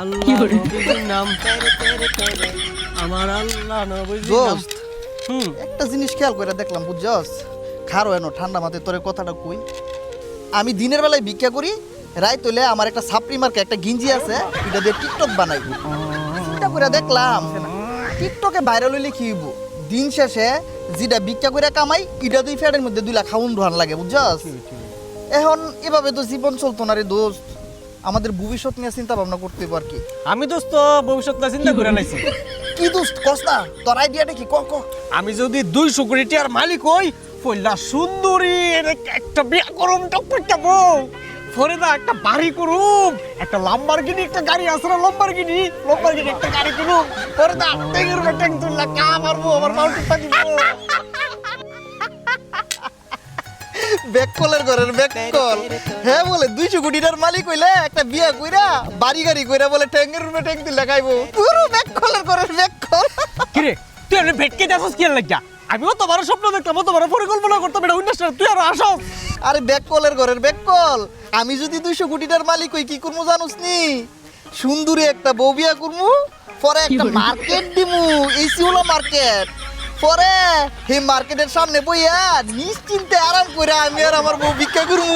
আল্লাহ নবীজির নাম। আমার আল্লাহ নবীজির নাম। দোস্ত হুম। একটা জিনিস খেয়াল করে দেখলাম বুঝছস? খারো এনো ঠান্ডা মাথায় তোরে কথাটা কই। আমি দিনের বেলায় ভিক্ষা করি রায় তোলে আমার একটা সাপ্রি মার্কে একটা গিঞ্জি আছে এটা দিয়ে টিকটক বানাই। চিন্তা করে দেখলাম টিকটকে ভাইরাল হইলে কি হইব? দিন শেষে যেটা ভিক্ষা করে কামাই এটা দুই ফ্যাটের মধ্যে দুই লাখ খাউন ধোয়ান লাগে বুঝছস? এখন এভাবে তো জীবন চলতো না রে দোস্ত। আমাদের ভবিষ্যৎ নিয়ে চিন্তা ভাবনা করতে পার কি। আমি দোস্ত ভবিষ্যৎ না চিন্তা করে নাইছি কি দোস্ত কস না তোর আইডিয়াটা কি ক ক। আমি যদি দুইশো কোটি টিয়ার মালিক হই পয়লা সুন্দরী একটা বিয়া করুম টপটা বউ ফরিদা একটা বাড়ি করুম একটা লাম্বারগিনি একটা গাড়ি আছে না লাম্বারগিনি লাম্বারগিনি একটা গাড়ি করুম। ফরিদা টেঙ্গের টেঙ্গ তুললা কা মারবো আমার মাউন্টেনটা দিব ব্যাককলের ঘরের ব্যাককল হ্যাঁ বলে দুইশো কোটিটার মালিক হইলে একটা বিয়া কইরা বাড়ি গাড়ি কইরা বলে ট্যাঙ্গের রুমে ট্যাঙ্ক তুই লাগাইবো পুরো ব্যাককলের ঘরের ব্যাককল কিরে তুই এমনি ভেটকে যাচ্ছিস কি লাগিয়া আমিও তোমার স্বপ্ন দেখতাম তোমার পরিকল্পনা করতাম এটা তুই আর আসো আরে ব্যাককলের ঘরের ব্যাককল আমি যদি দুইশো কোটিটার মালিক হই কি করব জানুস নি? সুন্দরী একটা বউ বিয়া করব পরে একটা মার্কেট দিমু এসি হলো মার্কেট। পরে হে মার্কেটের সামনে বইয়া নিশ্চিন্তে আরাম করে আমি আর আমার বউ ভিক্ষা করব